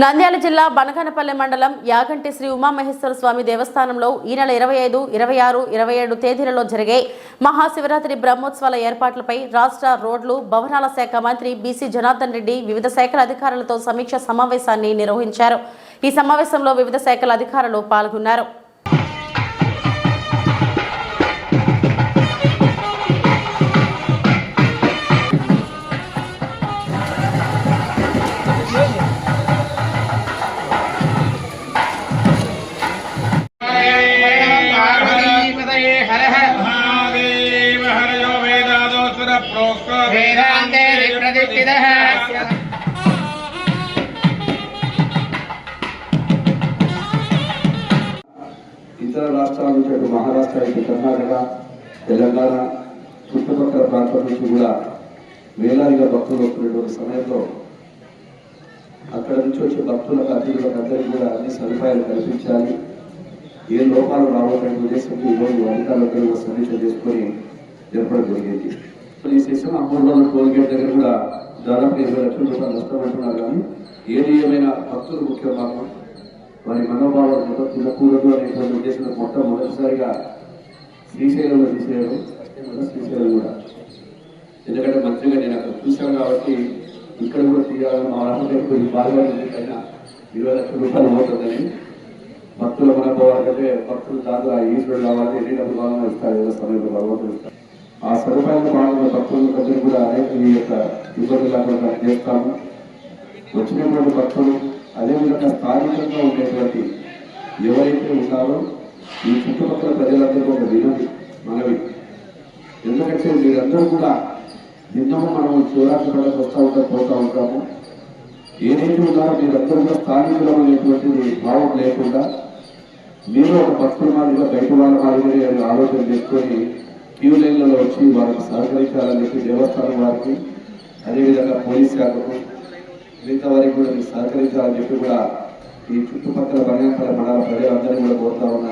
నంద్యాల జిల్లా బనకనపల్లె మండలం యాగంటి శ్రీ ఉమామహేశ్వర స్వామి దేవస్థానంలో ఈ నెల ఇరవై ఐదు ఇరవై ఆరు ఇరవై ఏడు తేదీలలో జరిగే మహాశివరాత్రి బ్రహ్మోత్సవాల ఏర్పాట్లపై రాష్ట్ర రోడ్లు భవనాల శాఖ మంత్రి బీసీ జనార్దన్ రెడ్డి వివిధ శాఖల అధికారులతో సమీక్ష సమావేశాన్ని నిర్వహించారు. ఈ సమావేశంలో వివిధ శాఖల అధికారులు పాల్గొన్నారు. ఇతర రాష్ట్రాల నుంచి అటు మహారాష్ట్ర ఇటు కర్ణాటక తెలంగాణ చుట్టుపక్కల ప్రాంతాల నుంచి కూడా వేలాదిగా భక్తులు వస్తున్నటువంటి సమయంలో అక్కడ నుంచి వచ్చే భక్తులకు అతిథులకు అందరికీ కూడా అన్ని సదుపాయాలు కల్పించాలి. ఏ లోపాలు రావడం ఉద్దేశంతో ఈరోజు అధికారులతో సమీక్ష చేసుకొని జరపడం జరిగింది. ఈ సెషన్ అమ్మూరులో టోల్గేట్ దగ్గర కూడా దాదాపు ఇరవై లక్షల రూపాయలు నష్టమంటున్నారు కానీ ఏది ఏమైనా భక్తులు ముఖ్య భాగం వారి మనోభావాలు మొత్తం తినకూడదు అనేటువంటి ఉద్దేశంతో మొట్టమొదటిసారిగా శ్రీశైలంలో తీసేయడం శ్రీశైలం కూడా. ఎందుకంటే మంత్రిగా నేను అక్కడ చూశాను కాబట్టి ఇక్కడ కూడా తీయాలని మా రాష్ట్రం కొన్ని బాగా ఎందుకైనా ఇరవై లక్షల రూపాయలు అవుతుందని భక్తుల మనోభావాలు కంటే భక్తులు దాదాపు ఈశ్వరుడు కావాలి ఎన్ని డబ్బులు కావాలని ఇస్తారు ఏదో సమయంలో భగవంతుడు ఇస్తారు. ఆ సదుపాయాల భాగంగా భక్తులను ప్రజలు కూడా అనేక ఈ యొక్క ఇబ్బంది లేకుండా చేస్తాము. వచ్చినటువంటి భక్తులు అదేవిధంగా స్థానికంగా ఉండేటువంటి ఎవరైతే ఉన్నారో ఈ చుట్టుపక్కల ప్రజలందరూ ఒక వినవి మనవి. ఎందుకంటే మీరందరూ కూడా నిన్నము మనం శివరాత్రి పండుగ వస్తూ ఉంటాం పోతూ ఉంటాము. ఏదైతే ఉన్నారో మీరందరూ కూడా స్థానికులం అనేటువంటి భావం లేకుండా మీరు ఒక భక్తుల మాదిరిగా బయట వాళ్ళ మాదిరిగా ఆలోచన చేసుకొని క్యూ లైన్లలో వచ్చి వారికి సహకరించాలని చెప్పి దేవస్థానం వారికి అదేవిధంగా పోలీస్ శాఖకు మిగతా వారికి కూడా మీరు సహకరించాలని చెప్పి కూడా ఈ చుట్టుపక్కల బంగాపల్లి మండల ప్రజలందరినీ కూడా కోరుతా ఉన్నాను.